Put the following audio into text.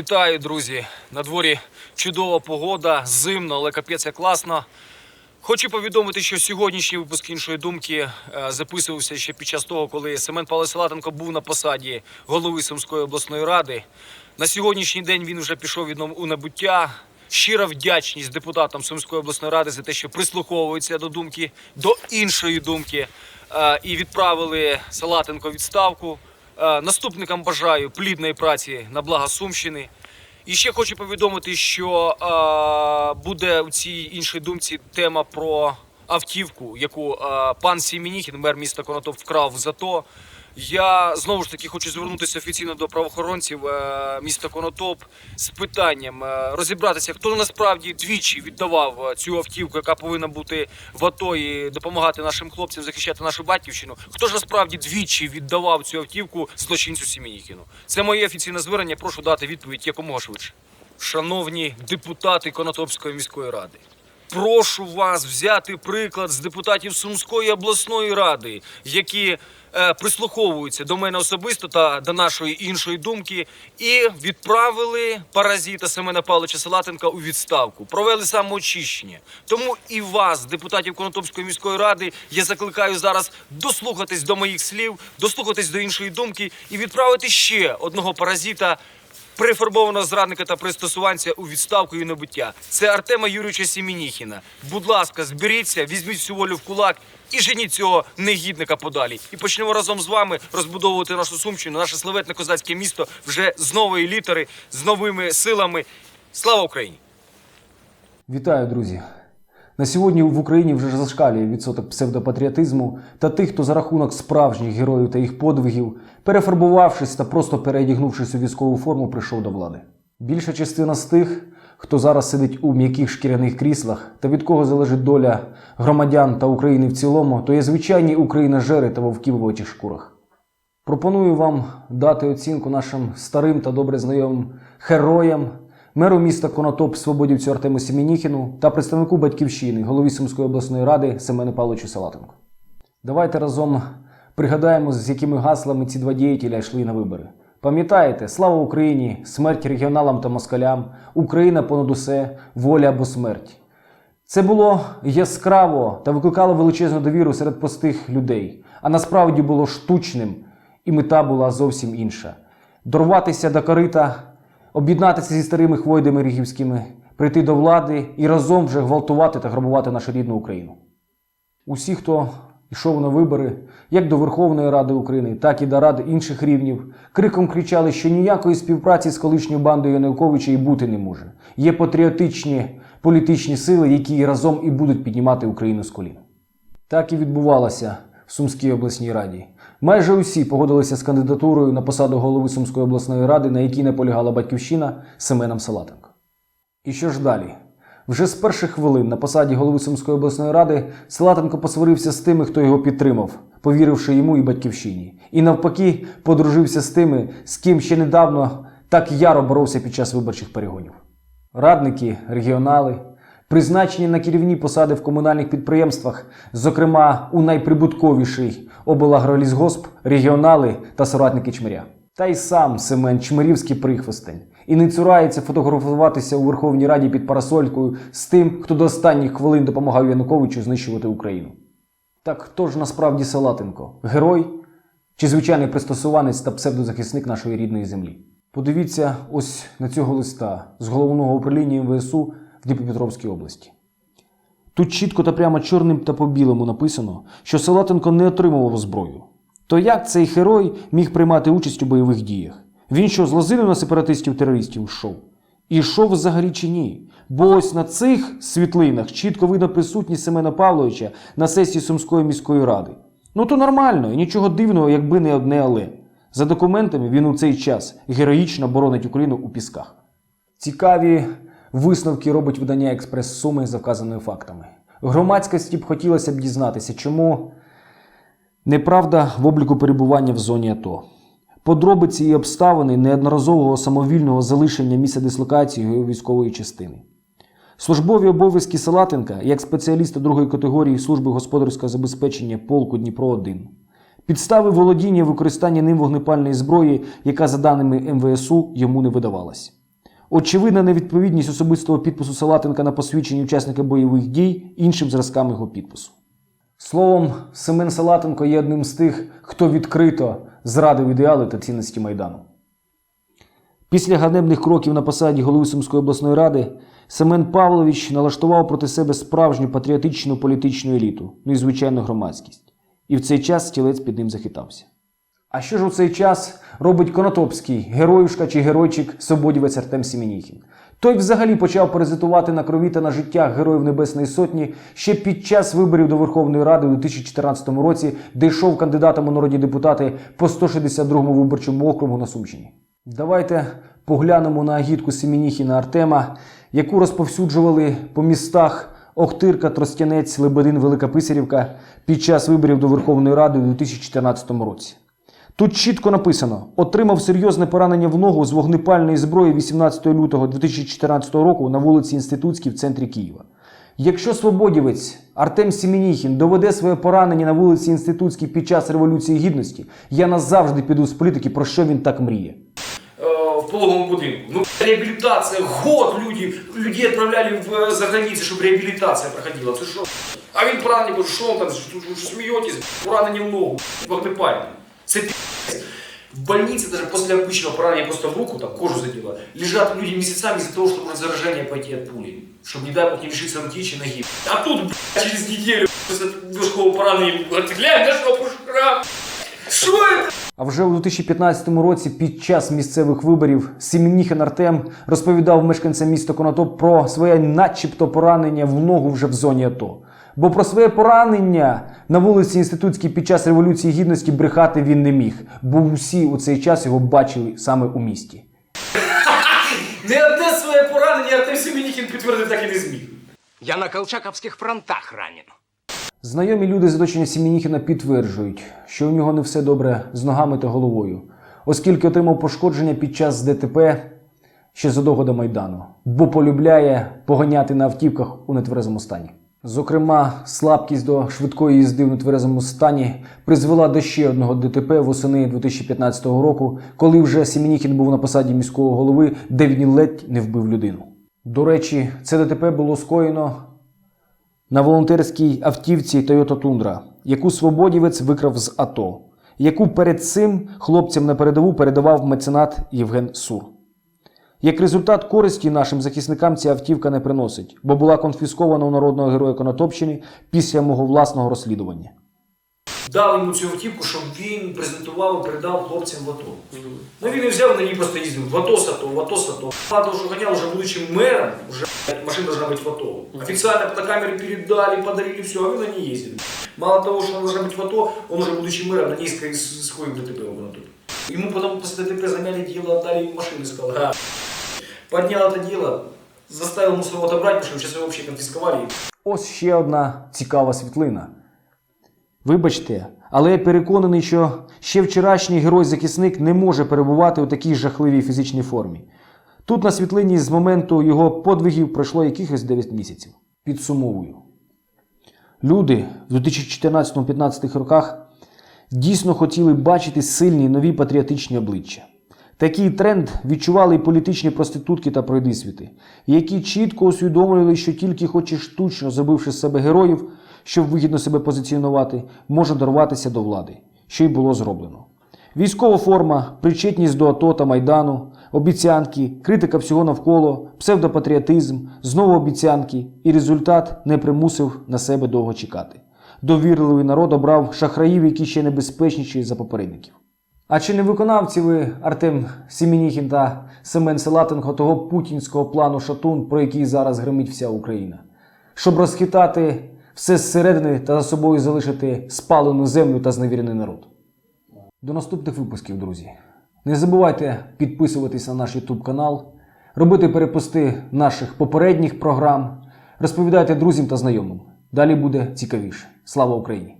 Вітаю, друзі! На дворі чудова погода, зимно, але капець як класно. Хочу повідомити, що сьогоднішній випуск іншої думки е, записувався ще під час того, коли Семен Павлович Салатенко був на посаді голови Сумської обласної ради. На сьогоднішній день він вже пішов від у набуття. Щира вдячність депутатам Сумської обласної ради за те, що прислуховуються до думки, до іншої думки, е, і відправили Салатенко відставку. Е, Наступникам бажаю плідної праці на благо Сумщини. І ще хочу повідомити, що е, буде у цій іншій думці тема про автівку, яку е, пан Сімініхін, мер міста Конотоп, вкрав за то. Я знову ж таки хочу звернутися офіційно до правоохоронців е, міста Конотоп з питанням е, розібратися, хто насправді двічі віддавав е, цю автівку, яка повинна бути в АТО і допомагати нашим хлопцям захищати нашу батьківщину. Хто ж насправді двічі віддавав цю автівку злочинцю Сімінікіну? Це моє офіційне звернення. Прошу дати відповідь якомога швидше. Шановні депутати Конотопської міської ради. Прошу вас взяти приклад з депутатів Сумської обласної ради, які е, прислуховуються до мене особисто та до нашої іншої думки, і відправили паразита Семена Павловича Салатенка у відставку, провели самоочищення. Тому і вас, депутатів Конотопської міської ради, я закликаю зараз дослухатись до моїх слів, дослухатись до іншої думки і відправити ще одного паразита Прифарбованого зрадника та пристосуванця у відставку і набуття. Це Артема Юрійовича Сімініхіна. Будь ласка, зберіться, візьміть всю волю в кулак і женіть цього негідника подалі. І почнемо разом з вами розбудовувати нашу Сумщину, наше славетне козацьке місто вже з нової літери, з новими силами. Слава Україні! Вітаю, друзі! На сьогодні в Україні вже зашкалює відсоток псевдопатріотизму та тих, хто за рахунок справжніх героїв та їх подвигів, перефарбувавшись та просто переодягнувшись у військову форму, прийшов до влади. Більша частина з тих, хто зараз сидить у м'яких шкіряних кріслах та від кого залежить доля громадян та України в цілому, то є звичайні україножери та вовки в очих шкурах. Пропоную вам дати оцінку нашим старим та добре знайомим героям, меру міста Конотоп Свободівцю Артему Сімініхіну та представнику батьківщини, голові Сумської обласної ради Семену Павловичу Салатенку. Давайте разом пригадаємо, з якими гаслами ці два діятеля йшли на вибори. Пам'ятаєте, слава Україні, смерть регіоналам та москалям, Україна понад усе, воля або смерть. Це було яскраво та викликало величезну довіру серед простих людей, а насправді було штучним, і мета була зовсім інша: дорватися до корита, об'єднатися зі старими хвойдами рігівськими, прийти до влади і разом вже гвалтувати та грабувати нашу рідну Україну. Усі, хто йшов на вибори, як до Верховної Ради України, так і до Ради інших рівнів, криком кричали, що ніякої співпраці з колишньою бандою Януковича і бути не може. Є патріотичні політичні сили, які разом і будуть піднімати Україну з колін. Так і відбувалося в Сумській обласній раді. Майже усі погодилися з кандидатурою на посаду голови Сумської обласної ради, на якій наполягала батьківщина Семеном Салатенко. І що ж далі? Вже з перших хвилин на посаді голови Сумської обласної ради Салатенко посварився з тими, хто його підтримав, повіривши йому і батьківщині. І навпаки, подружився з тими, з ким ще недавно так яро боровся під час виборчих перегонів. Радники, регіонали, призначені на керівні посади в комунальних підприємствах, зокрема у найприбутковіший облагролізгосп, регіонали та соратники чмиря. Та й сам Семен Чмирівський прихвостень і не цурається фотографуватися у Верховній Раді під парасолькою з тим, хто до останніх хвилин допомагав Януковичу знищувати Україну. Так хто ж насправді Салатенко? Герой чи звичайний пристосуванець та псевдозахисник нашої рідної землі? Подивіться ось на цього листа з головного управління МВСУ в Дніпропетровській області. Тут чітко та прямо чорним та по білому написано, що Салатенко не отримував зброю. То як цей герой міг приймати участь у бойових діях? Він що, з лозини на сепаратистів-терористів йшов? І йшов взагалі чи ні? Бо ось на цих світлинах чітко видно присутність Семена Павловича на сесії Сумської міської ради. Ну то нормально, і нічого дивного, якби не одне але. За документами він у цей час героїчно боронить Україну у пісках. Цікаві висновки робить видання Експрес Суми за вказаними фактами. Громадськості б хотілося б дізнатися, чому неправда в обліку перебування в зоні АТО. Подробиці і обставини неодноразового самовільного залишення місця дислокації його військової частини. Службові обов'язки Салатенка як спеціаліста другої категорії служби господарського забезпечення полку Дніпро 1 Підстави володіння і використання ним вогнепальної зброї, яка, за даними МВСУ, йому не видавалась. Очевидна невідповідність особистого підпису Салатенка на посвідченні учасника бойових дій іншим зразкам його підпису. Словом, Семен Салатенко є одним з тих, хто відкрито зрадив ідеали та цінності Майдану. Після ганебних кроків на посаді голови Сумської обласної ради Семен Павлович налаштував проти себе справжню патріотичну політичну еліту, ну і звичайно громадськість. І в цей час стілець під ним захитався. А що ж у цей час робить Конотопський, героюшка чи геройчик Свободівець Артем Сімініхін? Той взагалі почав паразитувати на крові та на життях Героїв Небесної Сотні ще під час виборів до Верховної Ради у 2014 році, де йшов кандидатом у народні депутати по 162-му виборчому округу на Сумщині. Давайте поглянемо на агітку Семеніхіна Артема, яку розповсюджували по містах Охтирка, Тростянець, Лебедин, Велика Писарівка під час виборів до Верховної Ради у 2014 році. Тут чітко написано: отримав серйозне поранення в ногу з вогнепальної зброї 18 лютого 2014 року на вулиці Інститутській в центрі Києва. Якщо свободівець Артем Сімініхін доведе своє поранення на вулиці Інститутській під час Революції Гідності, я назавжди піду з політики, про що він так мріє. Э, в пологовом будинку. Ну, реабилитация, год люди, людей отправляли в, э, за границу, чтобы реабилитация проходила. Ты что? А він поранений, бо що там, що ви що смієтесь, поранені в ногу, вогнепальні. Це пи***ць. В больнице даже после обычного поранения просто в руку, там кожу задела, лежат люди месяцами из-за того, что может заражение пойти от пули. Чтобы, не дай бог, не лишиться руки чи ноги. А тут, блядь, через неделю, после верхового поранения, говорит, глянь, на жопу шрам. Что это? А вже у 2015 році, під час місцевих виборів, Сімініхин Артем розповідав мешканцям міста Конотоп про своє начебто поранення в ногу вже в зоні АТО. Бо про своє поранення на вулиці Інститутській під час Революції Гідності брехати він не міг, бо усі у цей час його бачили саме у місті. Не одне своє поранення а Артем Семеніхін підтвердити так і не зміг. Я на колчаковских фронтах ранен. Знайомі люди з оточення Сімініхіна підтверджують, що у нього не все добре з ногами та головою, оскільки отримав пошкодження під час ДТП ще задовго до Майдану, бо полюбляє поганяти на автівках у нетверезому стані. Зокрема, слабкість до швидкої їзди в нетверезому стані призвела до ще одного ДТП восени 2015 року, коли вже Сімініхін був на посаді міського голови, де він ледь не вбив людину. До речі, це ДТП було скоєно на волонтерській автівці Toyota Tundra, яку свободівець викрав з АТО, яку перед цим хлопцям на передову передавав меценат Євген Сур. Як результат користі нашим захисникам ця автівка не приносить, бо була конфіскована у народного героя Конотопщини після мого власного розслідування. Дав йому цю автівку, щоб він презентував і передав хлопцям в АТО. Ну він і взяв на ній просто їздив в АТО с АТО, в АТО с АТО. Ладно, уже гонял, уже будучи мэром, уже блядь, машина должна быть в АТО. Официально по камере передали, подарили все, а он на ней ездит. Мало того, что она должна быть в АТО, он уже будучи мэром на ней ск- сходит в ДТП в Конотоп. Ему потом после ДТП замяли дело, отдали ему машину и сказал, ага. Поднял это дело, заставил своего отобрать сейчас его вообще конфисковали. Ось ще одна цікава світлина. Вибачте, але я переконаний, що ще вчорашній герой-захисник не може перебувати у такій жахливій фізичній формі. Тут на світлині з моменту його подвигів пройшло якихось 9 місяців. Підсумовую. Люди в 2014-15 роках дійсно хотіли бачити сильні нові патріотичні обличчя. Такий тренд відчували і політичні проститутки та пройдисвіти, які чітко усвідомлювали, що тільки хоч і штучно забивши з себе героїв, щоб вигідно себе позиціонувати, може дорватися до влади, що й було зроблено. Військова форма, причетність до АТО та Майдану, обіцянки, критика всього навколо, псевдопатріотизм, знову обіцянки, і результат не примусив на себе довго чекати. Довірливий народ обрав шахраїв, які ще небезпечніші за попередників. А чи не виконавці ви, Артем Сімініхін та Семен Селатенко, того путінського плану Шатун, про який зараз гримить вся Україна? Щоб розхитати все зсередини та за собою залишити спалену землю та зневірений народ? До наступних випусків, друзі. Не забувайте підписуватись на наш YouTube канал, робити перепусти наших попередніх програм, розповідайте друзям та знайомим. Далі буде цікавіше. Слава Україні!